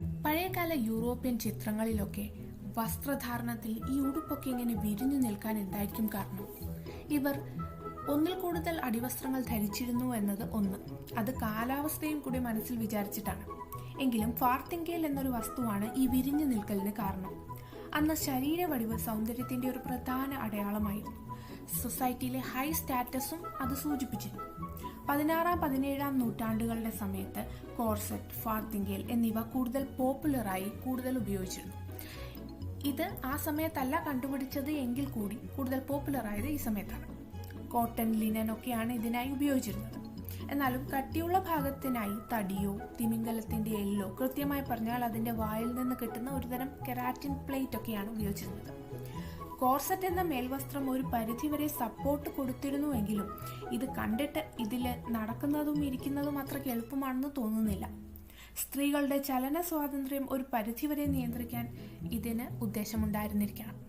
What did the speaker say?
പഴയകാല യൂറോപ്യൻ ചിത്രങ്ങളിലൊക്കെ വസ്ത്രധാരണത്തിൽ ഈ ഉടുപ്പൊക്കെ ഇങ്ങനെ വിരിഞ്ഞു നിൽക്കാൻ എന്തായിരിക്കും കാരണം? ഇവർ ഒന്നിൽ കൂടുതൽ അടിവസ്ത്രങ്ങൾ ധരിച്ചിരുന്നു എന്നത് ഒന്ന്. അത് കാലാവസ്ഥയും കൂടി മനസ്സിൽ വിചാരിച്ചിട്ടാണ്. എങ്കിലും ഫാർത്തിങ്കേൽ എന്നൊരു വസ്തുവാണ് ഈ വിരിഞ്ഞു നിൽക്കലിന് കാരണം. അന്ന് ശരീരവടിവ് സൗന്ദര്യത്തിന്റെ ഒരു പ്രധാന അടയാളമായിരുന്നു. സൊസൈറ്റിയിലെ ഹൈ സ്റ്റാറ്റസും അത് സൂചിപ്പിച്ചിരുന്നു. പതിനാറാം പതിനേഴാം നൂറ്റാണ്ടുകളുടെ സമയത്ത് കോർസെറ്റ് ഫാർത്തിങ്കേൽ എന്നിവ കൂടുതൽ പോപ്പുലറായി കൂടുതൽ ഉപയോഗിച്ചിരുന്നു. ഇത് ആ സമയത്തല്ല കണ്ടുപിടിച്ചത് എങ്കിൽ കൂടി കൂടുതൽ പോപ്പുലറായത് ഈ സമയത്താണ്. കോട്ടൺ ലിനൻ ഒക്കെയാണ് ഇതിനായി ഉപയോഗിച്ചിരുന്നത്. എന്നാലും കട്ടിയുള്ള ഭാഗത്തിനായി തടിയോ തിമിംഗലത്തിന്റെ എല്ലോ കൃത്യമായി പറഞ്ഞാൽ അതിന്റെ വായിൽ നിന്ന് കിട്ടുന്ന ഒരുതരം കെരാറ്റിൻ പ്ലേറ്റ് ഒക്കെയാണ് ഉപയോഗിച്ചിരുന്നത്. കോർസറ്റ് എന്ന മേൽവസ്ത്രം ഒരു പരിധിവരെ സപ്പോർട്ട് കൊടുത്തിരുന്നുവെങ്കിലും ഇത് കണ്ടിട്ട് ഇതിൽ നടക്കുന്നതും ഇരിക്കുന്നതും അത്രയ്ക്ക് എളുപ്പമാണെന്ന് തോന്നുന്നില്ല. സ്ത്രീകളുടെ ചലന സ്വാതന്ത്ര്യം ഒരു പരിധിവരെ നിയന്ത്രിക്കാൻ ഇതിന് ഉദ്ദേശമുണ്ടായിരുന്നിരിക്കണം.